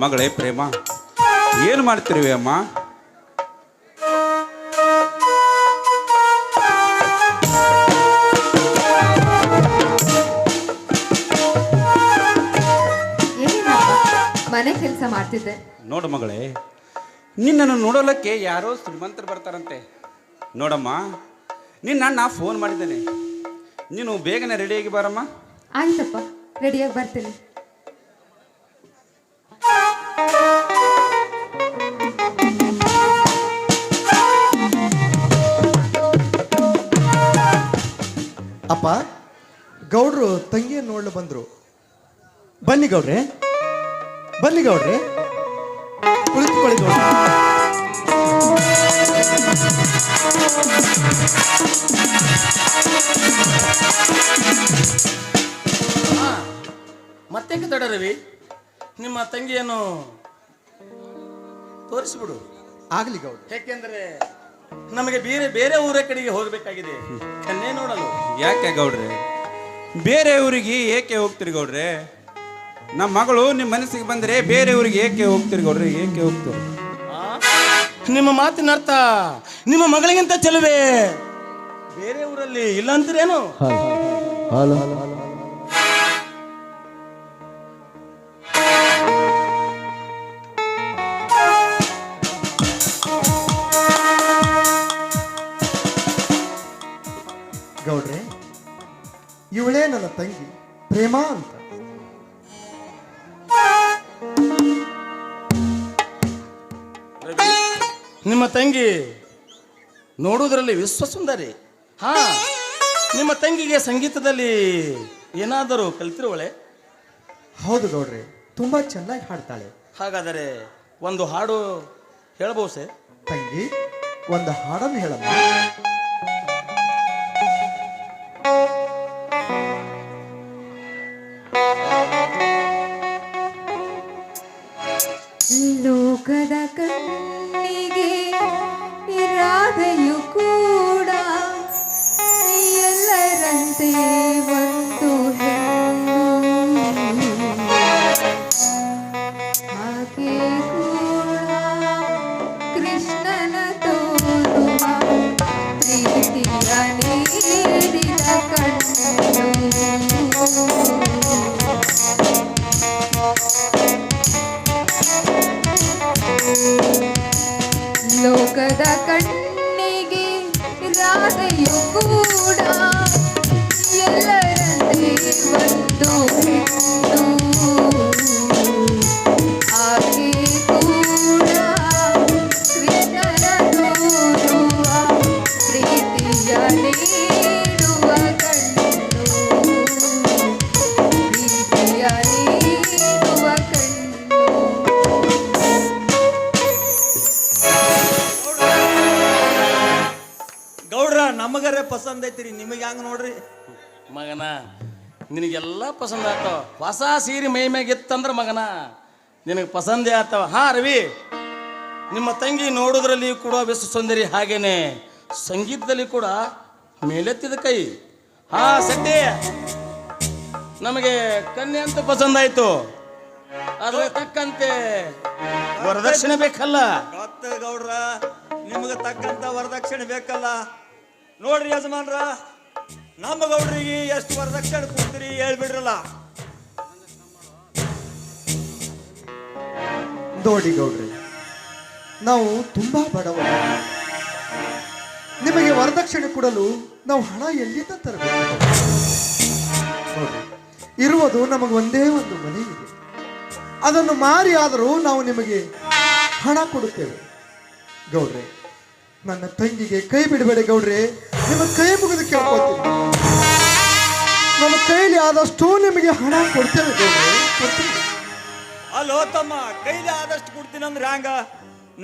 ಮಗಳೇ ಪ್ರೇಮ ಏನು ಮಾಡ್ತಿರುವೆ ಅಮ್ಮ? ಮನೆ ಕೆಲಸ ಮಾಡ್ತಿದ್ದೆ. ನೋಡು ಮಗಳೇ ನಿನ್ನನ್ನು ನೋಡೋಲಕ್ಕೆ ಯಾರೋ ಶ್ರೀಮಂತರು ಬರ್ತಾರಂತೆ. ನೋಡಮ್ಮ ನಿನ್ನ ನಾ ಫೋನ್ ಮಾಡಿದ್ದೇನೆ. ನೀನು ಬೇಗನೆ ರೆಡಿಯಾಗಿ ಬಾರಮ್ಮ. ಆಯ್ತಪ್ಪ ರೆಡಿಯಾಗಿ ಬರ್ತೀನಿ. ಅಪ್ಪ ಗೌಡ್ರು ತಂಗಿಯನ್ನು ನೋಡ್ಲು ಬಂದ್ರು. ಬನ್ನಿ ಗೌಡ್ರೆ ಬನ್ನಿ ಗೌಡ್ರೆ. ಕುಳಿತುಕೊಳ್ಳಿ ಗೌಡ್ರೆ. ಮತ್ತೇಕೆ ತಡ ರವಿ? ನಿಮ್ಮ ತಂಗಿಯನ್ನು ತೋರಿಸ್ಬಿಡು. ಆಗ್ಲಿ ಗೌಡ್ರೆ. ಯಾಕೆಂದ್ರೆ ನಮಗೆ ಬೇರೆ ಬೇರೆ ಊರ ಕಡೆಗೆ ಹೋಗಬೇಕಾಗಿದೆ. ಕನ್ನೆ ನೋಡಲು. ಯಾಕೆ ಗೌಡ್ರೆ? ಬೇರೆ ಊರಿಗೆ ಏಕೆ ಹೋಗ್ತೀರಿ ಗೌಡ್ರೆ? ನಮ್ಮ ಮಗಳು ನಿಮ್ಮ ಮನಸ್ಸಿಗೆ ಬಂದ್ರೆ ಬೇರೆ ಊರಿಗೆ ಏಕೆ ಹೋಗ್ತೀರಿ ಗೌಡ್ರೆ? ಏಕೆ ಹೋಗ್ತೀರಿ? ಆ? ನಿಮ್ಮ ಮಾತಿನ ಅರ್ಥ ನಿಮ್ಮ ಮಗಳಿಗಿಂತ ಚೆಲುವೆ. ಬೇರೆ ಊರಲ್ಲಿ ಇಲ್ಲ ಅಂತೀರೇನು? ಗೌಡ್ರೆ ಇವಳೇ ನನ್ನ ತಂಗಿ ಪ್ರೇಮ ಅಂತ. ನಿಮ್ಮ ತಂಗಿ ನೋಡುವುದರಲ್ಲಿ ವಿಶ್ವಸುಂದರಿ. ಹಾ ನಿಮ್ಮ ತಂಗಿಗೆ ಸಂಗೀತದಲ್ಲಿ ಏನಾದರೂ ಕಲಿತಿರುವಳೆ? ಹೌದು ಗೌಡ್ರೆ ತುಂಬಾ ಚೆನ್ನಾಗಿ ಹಾಡ್ತಾಳೆ. ಹಾಗಾದರೆ ಒಂದು ಹಾಡು ಹೇಳಬಹುಸೆ? ತಂಗಿ ಒಂದು ಹಾಡನ್ನು ಹೇಳಮ್ಮ. ನಮಗರೆ ಪಸಂದ್ ಐತ್ರಿ. ನಿಮಗೆ ಹಂಗ ನೋಡ್ರಿ? ಮಗನ ನಿನಗೆಲ್ಲ ಪಸಂದ್ ಆಯ್ತವ ಹೊಸ ಸೀರೆ ಮೈ ಮ್ಯಾಗ ಇತ್ತಂದ್ರ ಮಗನ ನಿನಗೆ ಪಸಂದೇ ಆಯ್ತವ ಹಾ ರವಿ ನಿಮ್ಮ ತಂಗಿ ನೋಡೋದ್ರಲ್ಲಿ ಕೂಡ ವಿಶ್ವ ಸುಂದರಿ ಹಾಗೇನೆ. ಸಂಗೀತದಲ್ಲಿ ಕೂಡ ಮೇಲೆತ್ತಿದ ಕೈ. ಹಾ ಸತ್ಯ ನಮಗೆ ಕನ್ಯೆ ಅಂತ ಪಸಂದ್ ಆಯ್ತು. ಅದ್ರ ತಕ್ಕಂತೆ ವರದಕ್ಷಿಣೆ ಬೇಕಲ್ಲ. ಗೊತ್ತ ಗೌಡ್ರ ನಿಮಗೆ ತಕ್ಕಂತ ವರದಕ್ಷಿಣೆ ಬೇಕಲ್ಲ. ನೋಡ್ರಿ ಯಜಮಾನ್ರ, ನಮ್ಮ ಗೌಡ್ರಿಗೆ ಎಷ್ಟು ವರದಕ್ಷಿಣೆ ಕೊಡ್ತೀರಿ ಹೇಳ್ಬಿಡ್ರಲ್ಲ. ನೋಡಿ ಗೌಡ್ರಿ, ನಾವು ತುಂಬಾ ಬಡವರು. ನಿಮಗೆ ವರದಕ್ಷಿಣೆ ಕೊಡಲು ನಾವು ಹಣ ಎಲ್ಲಿಂದ ತರಬೇಕು? ಇರುವುದು ನಮಗೆ ಒಂದೇ ಒಂದು ಮನೆ ಇದೆ ಅದನ್ನು ಮಾರಿ ಆದರೂ ನಾವು ನಿಮಗೆ ಹಣ ಕೊಡುತ್ತೇವೆ. ಗೌಡ್ರೆ ನನ್ನ ತಂಗಿಗೆ ಕೈ ಬಿಡಬೇಡ ಗೌಡ್ರೆ. ನಿಮ್ಮ ಕೈ ಮುಗಿದು ಕೇಳ್ಕೊತೀನಿ. ನನ್ನ ಕೈಲಿ ಆದಷ್ಟು ನಿಮಗೆ ಹಣ ಕೊಡ್ತೇವೆ ಗೌಡ್ರಿ. ಅಲ್ಲೋ ತಮ್ಮ ಕೈಲಿ ಆದಷ್ಟು ಕೊಡ್ತೀನಿ ಅಂದ್ರೆ ಹ್ಯಾಂಗ?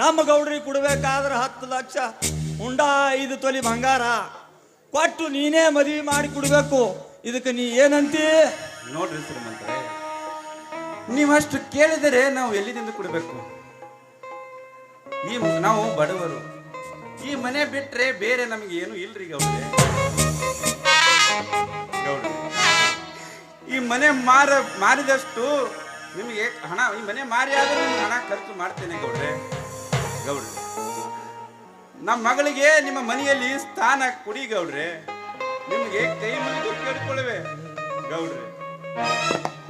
ನಮ್ಮ ಗೌಡ್ರಿ ಕೊಡ್ಬೇಕಾದ್ರೆ ಹತ್ತು ಲಕ್ಷ ಉಂಡ ಐದು ತೊಲಿ ಬಂಗಾರ. ಕೊಟ್ಟು ನೀನೇ ಮದುವೆ ಮಾಡಿ ಕೊಡ್ಬೇಕು. ಇದಕ್ಕೆ ನೀ ಏನಂತಿ? ನೋಡ್ರಿ ಶ್ರೀಮಂತರೆ ನೀವಷ್ಟು ಕೇಳಿದರೆ ನಾವು ಎಲ್ಲಿದಿಂದ ಕೊಡಬೇಕು? ಈ ನಾವು ಬಡವರು. ಈ ಮನೆ ಬಿಟ್ರೆ ಬೇರೆ ನಮಗೆ ಏನು ಇಲ್ರಿ ಗೌಡ್ರೆ? ಗೌಡ್ರೆ, ಈ ಮನೆ ಮಾರ, ಮಾರಿದಷ್ಟು ನಿಮಗೆ ಹಣ, ಈ ಮನೆ ಮಾರಿ ಆದರೂ ಹಣ ಖರ್ಚು ಮಾಡ್ತೇನೆ ಗೌಡ್ರೆ. ಗೌಡ್ರೆ ನಮ್ಮ ಮಗಳಿಗೆ ನಿಮ್ಮ ಮನೆಯಲ್ಲಿ ಸ್ಥಾನ ಕೊಡಿ ಗೌಡ್ರೆ. ನಿಮಗೆ ಕೈ ಮುಗಿದು ಕೇಳ್ಕೊಳ್ಳುವೆ ಗೌಡ್ರೆ.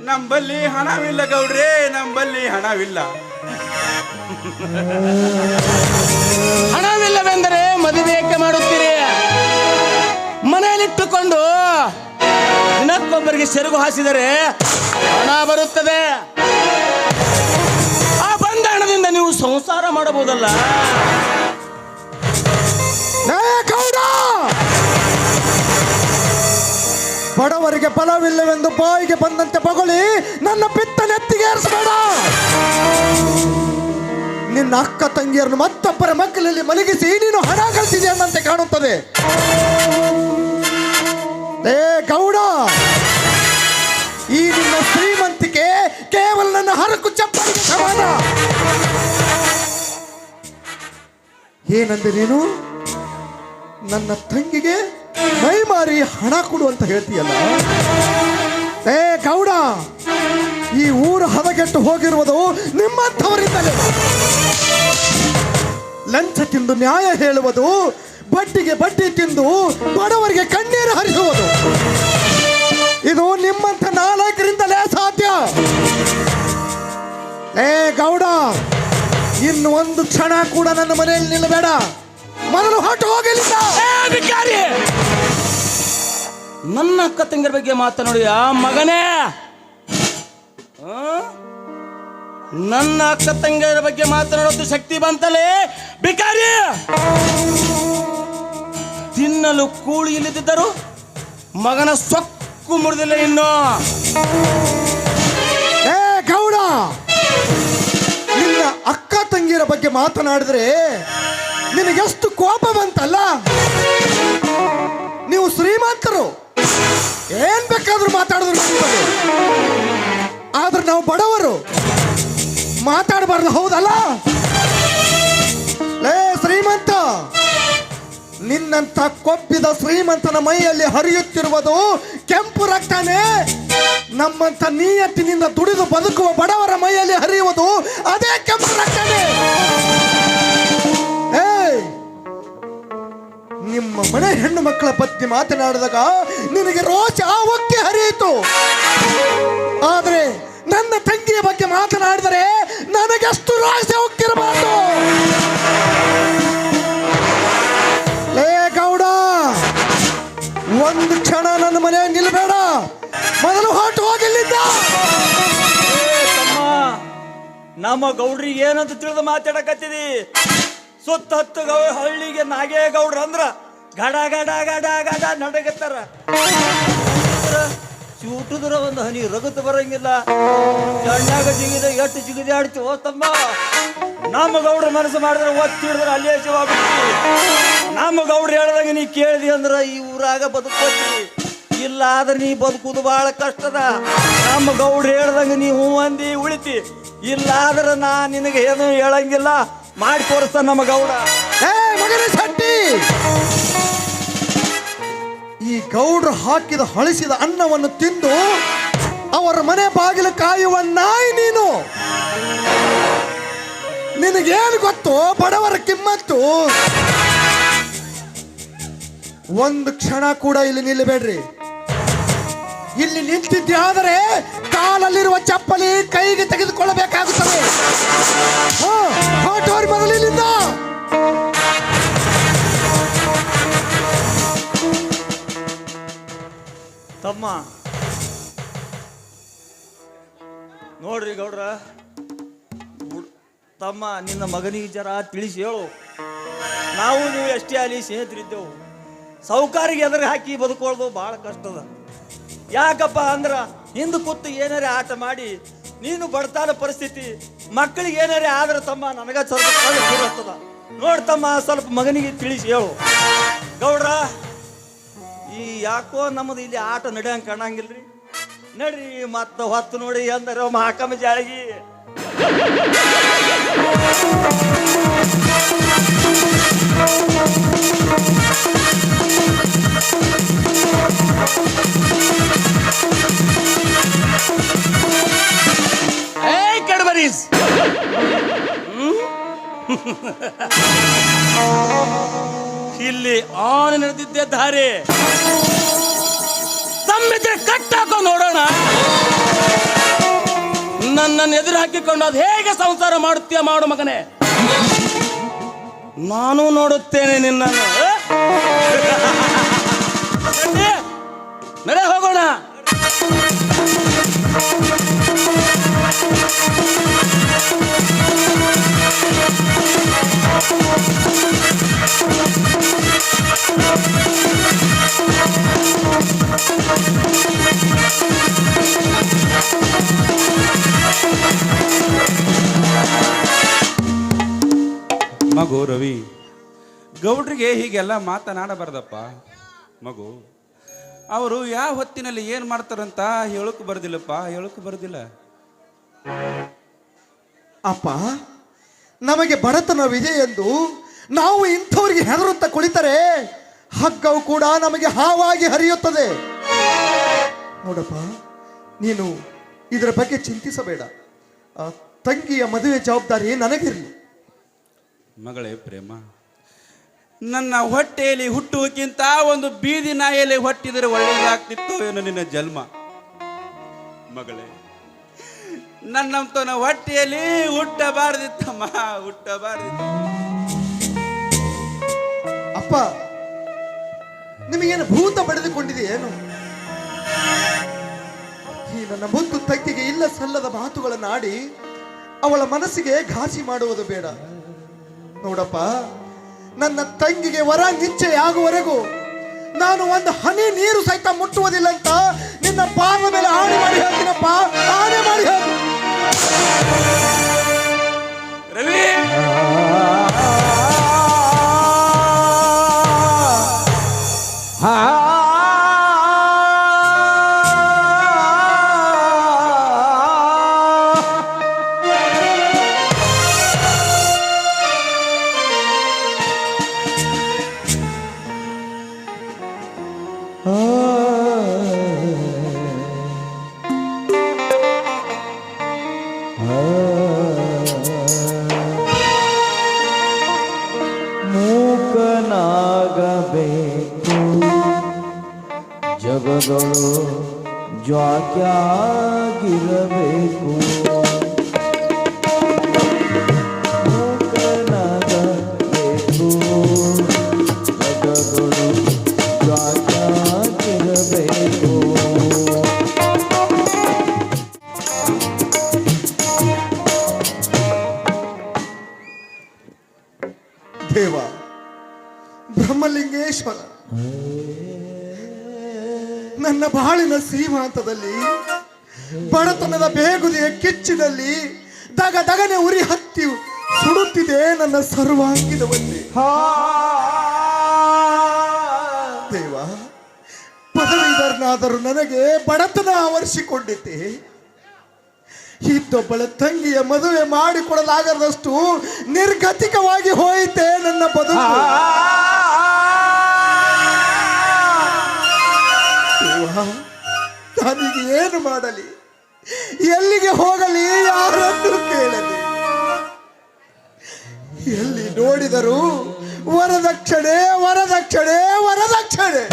ನಂಬಲ್ಲಿ ಹಣವಿಲ್ಲ ಗೌಡ್ರೆ, ನಂಬಲ್ಲಿ ಹಣವಿಲ್ಲ. ಮದುವೆ ಏಕೆ ಮಾಡುತ್ತೀರಿ? ಮನೆಯಲ್ಲಿಟ್ಟುಕೊಂಡು ದಿನಕ್ಕೊಬ್ಬರಿಗೆ ಸೆರಗು ಹಾಸಿದರೆ ಹಣ ಬರುತ್ತದೆ. ಆ ಬಂದ ಹಣದಿಂದ ನೀವು ಸಂಸಾರ ಮಾಡಬಹುದಲ್ಲ? ಬಡವರಿಗೆ ಫಲವಿಲ್ಲವೆಂದು ಬಾಯಿಗೆ ಬಂದಂತೆ ಬಗಳಿ ನನ್ನ ಪಿತ್ತ ನೆತ್ತಿಗೆ ಏರಿಸಬೇಡ. ನಿನ್ನ ಅಕ್ಕ ತಂಗಿಯರನ್ನು ಮತ್ತೊಬ್ಬರ ಮಕ್ಕಳಲ್ಲಿ ಮಲಗಿಸಿ, ನೀನು ಹಣ ಗಳಿಸಿದೆ ಅನ್ನಂತೆ ಕಾಣುತ್ತದೆ. ಏ ಗೌಡ, ಈ ನಿನ್ನ ಶ್ರೀಮಂತಿಕೆ ಕೇವಲ ನನ್ನ ಹರಕು ಚಪ್ಪಲಿಗೆ ಸಮಾನ. ಏನಂದೆ ನೀನು? ನನ್ನ ತಂಗಿಗೆ ಮೈ ಮಾರಿ ಹಣ ಕೊಡು ಅಂತ ಹೇಳ್ತೀಯಲ್ಲ? ಏ ಗೌಡ, ಈ ಊರು ಹದಗೆಟ್ಟು ಹೋಗಿರುವುದು ನಿಮ್ಮಂಥವರಿಂದಲೇ. ಲಂಚ ತಿಂದು ನ್ಯಾಯ ಹೇಳುವುದು, ಬಡ್ಡಿಗೆ ಬಡ್ಡಿ ತಿಂದು ಬಡವರಿಗೆ ಕಣ್ಣೀರು ಹರಿಸುವುದು. ಇದು ನಿಮ್ಮಂಥ ನಾಲ್ಕರಿಂದಲೇ ಸಾಧ್ಯ. ಏ ಗೌಡ, ಇನ್ನು ಒಂದು ಕ್ಷಣ ಕೂಡ ನನ್ನ ಮನೆಯಲ್ಲಿ ನಿಲ್ಲಬೇಡ. ಮೊದಲು ಹೊಟ್ಟು ಹೋಗಲಿಲ್ಲ! ನನ್ನ ಅಕ್ಕ ತಂಗಿರ ಬಗ್ಗೆ ಮಾತನಾಡಿ, ಆ ಮಗನೇ? ನನ್ನ ಅಕ್ಕ ತಂಗಿಯರ ಬಗ್ಗೆ ಮಾತನಾಡೋದು ಶಕ್ತಿ ಬಂತಲೇ? ಬಿಕಾರಿ ತಿನ್ನಲು ಕೂಳಿ ಇಲ್ಲದಿದ್ದರು ಮಗನ ಸೊಕ್ಕು ಮುರಿದಿಲ್ಲ ಇನ್ನು. ಏ, ಗೌಡ! ನಿನ್ನ ಅಕ್ಕ ತಂಗಿಯರ ಬಗ್ಗೆ ಮಾತನಾಡಿದ್ರೆ ನಿನಗೆಷ್ಟು ಕೋಪ ಬಂತಲ್ಲ? ನೀವು ಶ್ರೀಮಂತರು. ಏನ್ ಬೇಕಾದ್ರೂ ಮಾತಾಡಿದ್ರು. ಆದ್ರೆ ನಾವು ಬಡವರು. ಮಾತಾಡಬಾರ್ದು, ಹೌದಲ್ಲ? ಲೇ, ಶ್ರೀಮಂತ ನಿನ್ನಂತ ಕೊಬ್ಬಿದ ಶ್ರೀಮಂತನ ಮೈಯಲ್ಲಿ ಹರಿಯುತ್ತಿರುವುದು ಕೆಂಪು ರಕ್ತನೇ. ನಮ್ಮಂತ ನೀಯತ್ತಿನಿಂದ ದುಡಿದು ಬದುಕುವ ಬಡವರ ಮೈಯಲ್ಲಿ ಹರಿಯುವುದು ಅದೇ ಕೆಂಪು ರಕ್ತನೇ! ನಿಮ್ಮ ಮನೆ ಹೆಣ್ಣು ಮಕ್ಕಳ ಪತ್ನಿ ಮಾತನಾಡಿದಾಗ ನಿನಗೆ ರೋಚ ಒಕ್ಕೆ ಹರಿಯಿತು. ಆದ್ರೆ ನನ್ನ ತಂಗಿಯ ಬಗ್ಗೆ ಮಾತನಾಡಿದರೆ ನನಗೆಷ್ಟು ರೋಷ ಒಕ್ಕಿರಬಾರ್ದು ಲೇ ಗೌಡ, ಒಂದು ಕ್ಷಣ ನನ್ನ ಮನೆ ನಿಲ್ಬೇಡ. ಮೊದಲು ಹೊರಟು ಹೋಗಿಲ್ಲಿದ್ದ ನಮ್ಮ ಗೌಡ್ರಿ ಏನಂತ ತಿಳಿದು ಮಾತಾಡಕತ್ತಿದಿ? ಸುತ್ತ ಹತ್ತು ಗೌ ಹಳ್ಳಿಗೆ ನಾಗೇ ಗೌಡ್ರ ಅಂದ್ರ ಗಡ ಗಡ ಗಡ ಗಡ ನಡಗತ್ತಾರ. ಚೂಟುದ್ರ ಒಂದು ಹನಿ ರಗತ ಬರಂಗಿಲ್ಲ. ಸಣ್ಣಾಗ ಜಿಗಿದ ಎಷ್ಟು ಜಿಗಿದ ಆಡ್ತಿ ತಮ್ಮ. ನಮ್ಮ ಗೌಡ್ರ ಮನಸ್ಸು ಮಾಡಿದ್ರೆ ಒತ್ತಿ ಹಿಡಿದ್ರೆ ಅಲ್ಲೇ ಶಿವಾಗ್ಬಿಡ್ತಿ ನಮ್ಮ ಗೌಡ್ರು ಹೇಳ್ದಂಗೆ ನೀ ಕೇಳಿದಿ ಅಂದ್ರೆ ಈ ಊರಾಗ ಬದುಕೋತಿ ಇಲ್ಲ ಆದ್ರೆ ನೀ ಬದುಕುದು ಬಹಳ ಕಷ್ಟದ. ನಮ್ಮ ಗೌಡ್ರು ಹೇಳ್ದಂಗೆ ನೀ ಹೂ ಅಂದಿ ಉಳಿತಿ. ಇಲ್ಲ ಆದ್ರೆ ನಾ ನಿನಗೆ ಏನು ಹೇಳಂಗಿಲ್ಲ. ಮಾಡಿ ತೋರಿಸ್ತಾನ ನಮ್ಮ ಗೌಡ. ಏ ಮಗನ ಶೆಟ್ಟಿ ಗೌಡ್ರು ಹಾಕಿದ ಹಳಿಸಿದ ಅನ್ನವನ್ನು ತಿಂದು ಅವರ ಮನೆ ಬಾಗಿಲು ಕಾಯುವ ನಾಯಿ ನೀನು. ನಿನಗೇನು ಗೊತ್ತು? ಬಡವರ ಕಿಮ್ಮತ್ತು. ಒಂದು ಕ್ಷಣ ಕೂಡ ಇಲ್ಲಿ ನಿಲ್ಲಬೇಡ್ರಿ. ಇಲ್ಲಿ ನಿಂತಿದ್ದೆ ಕಾಲಲ್ಲಿರುವ ಚಪ್ಪಲಿ ಕೈಗೆ ತೆಗೆದುಕೊಳ್ಳಬೇಕಾಗುತ್ತದೆ. ಇಲ್ಲಿಂದ ತಮ್ಮ. ನೋಡ್ರಿ ಗೌಡ್ರ. ತಮ್ಮ, ನಿನ್ನ ಮಗನಿಗೆ ಜರ ತಿಳಿಸಿ ಹೇಳು. ನಾವು ನೀವು ಎಷ್ಟೇ ಅಲ್ಲಿ ಸ್ನೇಹಿತರಿದ್ದೆವು. ಸೌಕಾರಿಗೆ ಎದುರು ಹಾಕಿ ಬದುಕೊಳ್ಳೋದು ಭಾಳ ಕಷ್ಟದ ಯಾಕಪ್ಪ ಅಂದ್ರೆ ಹಿಂದೆ ಕೂತು ಏನಾರೇ ಆಟ ಮಾಡಿ, ನೀನು ಬಡತಾನ ಪರಿಸ್ಥಿತಿ, ಮಕ್ಕಳಿಗೆ ಏನಾರೇ ಆದ್ರೆ ತಮ್ಮ ನನಗ ಸ್ವಲ್ಪ ನೋಡ್ತಮ್ಮ ಸ್ವಲ್ಪ ಮಗನಿಗೆ ತಿಳಿಸಿ ಹೇಳು. ಗೌಡ್ರ ಈ ಯಾಕೋ ನಮ್ದು ಇಲ್ಲಿ ಆಟ ನಡೆಯಂಗೆ ಕಾಣಂಗಿಲ್ರಿ? ನಡ್ರಿ ಮತ್ತೆ ಹೊತ್ತು ನೋಡಿ ಅಂದ್ರೆ ಮಹಾಕಮ ಜಾಳಗಿ. ಲೇಡೀಸ್ ಇಲ್ಲಿ ಆನೆ ನಡೆದಿದ್ದೆ ದಾರಿ. ತಮ್ಮಿದ್ರೆ ಕಟ್ಟಾಕೋ ನೋಡೋಣ. ನನ್ನನ್ನು ಎದುರು ಹಾಕಿಕೊಂಡು ಅದು ಹೇಗೆ ಸಂಸಾರ ಮಾಡುತ್ತೀಯ ಮಾಡು ಮಗನೇ. ನಾನು ನೋಡುತ್ತೇನೆ ನಿನ್ನನ್ನು. ಮೇಲೆ ಹೋಗೋಣ. ಮಗು ರವಿ, ಗೌಡ್ರಿಗೆ ಹೀಗೆಲ್ಲ ಮಾತನಾಡಬಾರ್ದಪ್ಪ. ಮಗು, ಅವರು ಯಾವ ಹೊತ್ತಿನಲ್ಲಿ ಏನು ಮಾಡ್ತಾರಂತ ಹೇಳಕ್ ಬರ್ದಿಲ್ಲಪ್ಪ, ಹೇಳಕ್ ಬರ್ದಿಲ್ಲ. ಅಪ್ಪ, ನಮಗೆ ಬಡತನವಿದೆ ಎಂದು ನಾವು ಇಂಥವ್ರಿಗೆ ಹೆದರುತ್ತಾ ಕುಳಿತರೆ ಹಗ್ಗವು ಕೂಡ ನಮಗೆ ಹಾವಾಗಿ ಹರಿಯುತ್ತದೆ. ನೋಡಪ್ಪ ನೀನು ಇದರ ಬಗ್ಗೆ ಚಿಂತಿಸಬೇಡ. ತಂಗಿಯ ಮದುವೆ ಜವಾಬ್ದಾರಿ ನನಗಿರಲಿ. ಮಗಳೇ ಪ್ರೇಮ ನನ್ನ ಹೊಟ್ಟೆಯಲ್ಲಿ ಹುಟ್ಟುವಕ್ಕಿಂತ ಒಂದು ಬೀದಿ ನಾಯಲ್ಲಿ ಹೊಟ್ಟಿದರೆ ಒಳ್ಳೆಯದಾಗ್ತಿತ್ತು ಏನೋ ನಿನ್ನ ಜನ್ಮ. ಮಗಳೇ ನನ್ನಂತನ ಹೊಟ್ಟೆಯಲ್ಲಿ ಹುಟ್ಟಬಾರ್ದಿತ್ತಮ್ಮ ಹುಟ್ಟಬಾರ್ದಿತ್ತು. ಅಪ್ಪ ನಿಮಗೇನು ಭೂತ ಪಡೆದುಕೊಂಡಿದೆ ಏನು ಈ ನನ್ನ ಮುತ್ತು ತಂಗಿಗೆ ಇಲ್ಲ ಸಲ್ಲದ ಮಾತುಗಳನ್ನು ಆಡಿ ಅವಳ ಮನಸ್ಸಿಗೆ ಘಾಸಿ ಮಾಡುವುದು ಬೇಡ. ನೋಡಪ್ಪ, ನನ್ನ ತಂಗಿಗೆ ವರ ನಿಚ್ಚೆ ಆಗುವವರೆಗೂ ನಾನು ಒಂದು ಹನಿ ನೀರು ಸಹಿತ ಮುಟ್ಟುವುದಿಲ್ಲ ಅಂತ ನಿನ್ನ ಮೂಕನಾಗಬೇಕು. ಜಗಗಳು ಜ್ವಾಕ್ಯಾಗಿರಬೇಕು. ದೇವ ಬ್ರಹ್ಮಲಿಂಗೇಶ್ವರ. ನನ್ನ ಬಾಳಿನ ಸೀಮಾಂತದಲ್ಲಿ ಬಡತನದ ಬೇಗುದಿಯ ಕಿಚ್ಚಿನಲ್ಲಿ ದಗ ದಗನೆ ಉರಿ ಹತ್ತಿ ಸುಡುತ್ತಿದೆ ನನ್ನ ಸರ್ವಾಂಗಿದವಲ್ಲಿ ದೇವ ಪದವೀಧರನಾದರೂ ನನಗೆ ಬಡತನ ಆವರಿಸಿಕೊಂಡಿದ್ದೆ. ಇದ್ದೊಬ್ಬಳ ತಂಗಿಯ ಮದುವೆ ಮಾಡಿಕೊಡಲಾಗದಷ್ಟು ನಿರ್ಗತಿಕವಾಗಿ ಹೋಯಿತೆ. ನನ್ನ ಬದುಕು. ನಾನೀಗ ಏನು ಮಾಡಲಿ? ಎಲ್ಲಿಗೆ ಹೋಗಲಿ? ಯಾರನ್ನು ಕೇಳಲಿ. ಎಲ್ಲಿ ನೋಡಿದರು ವರದಕ್ಷಣೆ ವರದಕ್ಷಣೆ ವರದಕ್ಷಣೆ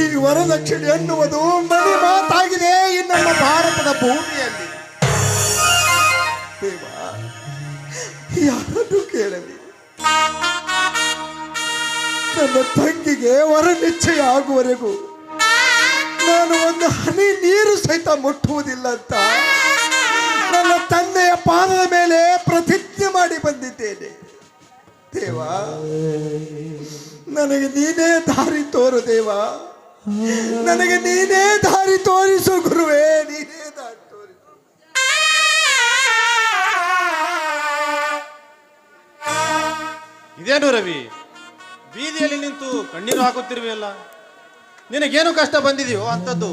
ಈ ವರದಕ್ಷಿಣೆ ಎನ್ನುವುದು ಮನೆ ಮಾತಾಗಿದೆ ಈ ನಮ್ಮ ಭಾರತದ ಭೂಮಿಯಲ್ಲಿ. ದೇವ ಯಾರನ್ನು ಕೇಳಲಿ ನನ್ನ ತಂಗಿಗೆ ವರ ನಿಶ್ಚಯ ಆಗುವವರೆಗೂ ನಾನು ಒಂದು ಹನಿ ನೀರು ಸಹಿತ ಮುಟ್ಟುವುದಿಲ್ಲ ಅಂತ ನನ್ನ ತಂದೆಯ ಪಾದದ ಮೇಲೆ ಪ್ರತಿಜ್ಞೆ ಮಾಡಿ ಬಂದಿದ್ದೇನೆ. ದೇವ, ನನಗೆ ನೀನೇ ದಾರಿ ತೋರು ದೇವ. ನನಗೆ ನೀನೇ ದಾರಿ ತೋರಿಸು ಗುರುವೇ, ನೀನೇ ದಾರಿ. ಇದೇನು ರವಿ? ಬೀದಿಯಲ್ಲಿ ನಿಂತು ಕಣ್ಣೀರು ಹಾಕುತ್ತಿರುವೆಯಲ್ಲ. ನಿನಗೇನು ಕಷ್ಟ ಬಂದಿದೆಯೋ ಅಂಥದ್ದು?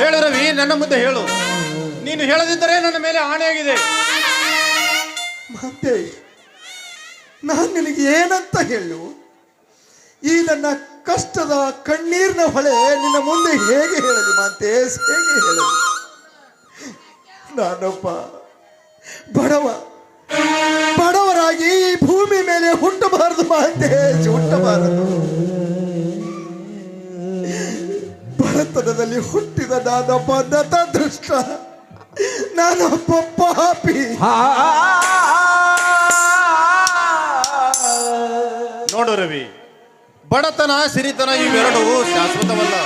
ಹೇಳು ರವಿ, ನನ್ನ ಮುಂದೆ ಹೇಳು. ನೀನು ಹೇಳದಿದ್ದರೆ ನನ್ನ ಮೇಲೆ ಆಣೆಯಾಗಿದೆ ಮತ್ತೆ ನಾನು ನಿನಗೆ ಏನಂತ ಹೇಳು? ಈ ನನ್ನ ಕಷ್ಟದ ಕಣ್ಣೀರಿನ ಹೊಳೆ ನಿನ್ನ ಮುಂದೆ ಹೇಗೆ ಹೇಳಲಿ ಮಾಂತೇಶ್ ಹೇಗೆ ಹೇಳಲಿ? ನಾನೊಬ್ಬ ಬಡವ. ಬಡವರಾಗಿ ಈ ಭೂಮಿ ಮೇಲೆ ಹುಟ್ಟಬಾರದು ಮಹಂತೇಶ್ ಹುಟ್ಟಬಾರದು. ಬಡತನದಲ್ಲಿ ಹುಟ್ಟಿದ ನಾನೊಬ್ಬ ನತದೃಷ್ಟ. ನಾನೊಬ್ಬ ಪಾಪಿ. ನೋಡು ರವಿ, ಬಡತನ, ಸಿರಿತನ ಇವೆರಡು ಶಾಶ್ವತವಲ್ಲ.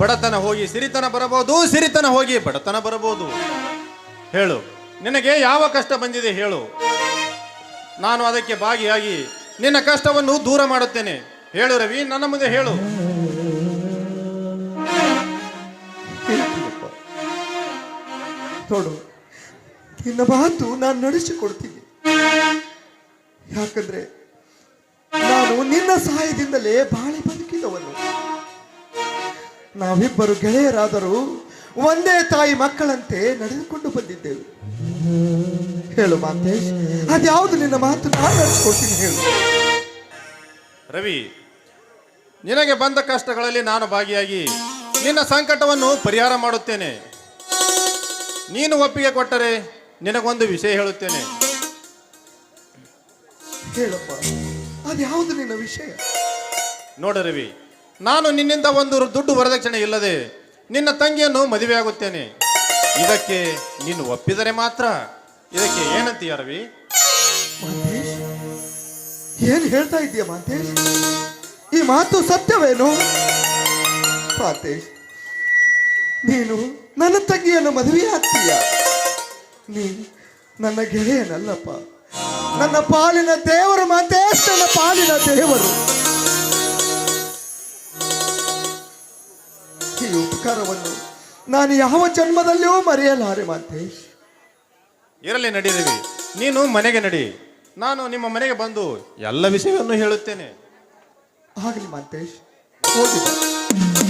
ಬಡತನ ಹೋಗಿ ಸಿರಿತನ ಬರಬಹುದು, ಸಿರಿತನ ಹೋಗಿ ಬಡತನ ಬರಬಹುದು. ಹೇಳು, ನಿನಗೆ ಯಾವ ಕಷ್ಟ ಬಂದಿದೆ ಹೇಳು. ನಾನು ಅದಕ್ಕೆ ಭಾಗಿಯಾಗಿ ನಿನ್ನ ಕಷ್ಟವನ್ನು ದೂರ ಮಾಡುತ್ತೇನೆ. ಹೇಳು ರವಿ, ನನ್ನ ಮುಂದೆ ಹೇಳು. ನೋಡು, ನಿನ್ನ ಮಾತು ನಾನು ನಡೆಸಿಕೊಡ್ತೀನಿ. ಯಾಕಂದ್ರೆ ನಾನು ನಿನ್ನ ಸಹಾಯದಿಂದಲೇ ಬಾಳಿ ಬದುಕಿದವನು. ನಾವಿಬ್ಬರು ಗೆಳೆಯರಾದರೂ ಒಂದೇ ತಾಯಿ ಮಕ್ಕಳಂತೆ ನಡೆದುಕೊಂಡು ಬಂದಿದ್ದೇವೆ. ಹೇಳು ಮಾತೇಶ್ ಅದ್ಯಾವುದು ನಿನ್ನ ಮಾತು ನಾನು ನಡೆಸ್ಕೊಡ್ತೀನಿ ಹೇಳು. ರವಿ ನಿನಗೆ ಬಂದ ಕಷ್ಟಗಳಲ್ಲಿ ನಾನು ಭಾಗಿಯಾಗಿ ನಿನ್ನ ಸಂಕಟವನ್ನು ಪರಿಹಾರ ಮಾಡುತ್ತೇನೆ. ನೀನು ಒಪ್ಪಿಗೆ ಕೊಟ್ಟರೆ ನಿನಗೊಂದು ವಿಷಯ ಹೇಳುತ್ತೇನೆ. ಹೇಳಪ್ಪ ಅದ್ಯಾವುದು ನಿನ್ನ ವಿಷಯ? ನೋಡು ರವಿ ನಾನು ನಿನ್ನಿಂದ ಒಂದು ದುಡ್ಡು ವರದಕ್ಷಿಣೆ ಇಲ್ಲದೆ ನಿನ್ನ ತಂಗಿಯನ್ನು ಮದುವೆಯಾಗುತ್ತೇನೆ. ಇದಕ್ಕೆ ನೀನು ಒಪ್ಪಿದರೆ ಮಾತ್ರ ಇದಕ್ಕೆ ಏನಂತೀಯ ರವಿ ಮಾಂತೇಶ್, ಏನ್ ಹೇಳ್ತಾ ಇದೀಯ ಮಾಂತೇಶ್? ಈ ಮಾತು ಸತ್ಯವೇನು? ಮಾಂತೇಶ್ ನೀನು ನನ್ನ ತಂಗಿಯನ್ನು ಮದುವೆ ಆಗ್ತೀಯ? ನೀನು ನನ್ನ ಗೆಳೆಯನಲ್ಲಪ್ಪ. ನನ್ನ ಪಾಲಿನ ದೇವರು ಮಾಂತೇಶ್, ನನ್ನ ಪಾಲಿನ ದೇವರು. ಈ ಉಪಕಾರವನ್ನು ನಾನು ಯಾವ ಜನ್ಮದಲ್ಲಿಯೂ ಮರೆಯಲಾರೆ ಮಾಂತೇಶ್. ಇರಲಿ ನಡೀದೇವಿ ನೀನು ಮನೆಗೆ ನಡಿ. ನಾನು ನಿಮ್ಮ ಮನೆಗೆ ಬಂದು ಎಲ್ಲ ವಿಷಯವನ್ನು ಹೇಳುತ್ತೇನೆ. ಆಗಲಿ, ಮಾಂತೇಶ್. ಹೋಗಿ.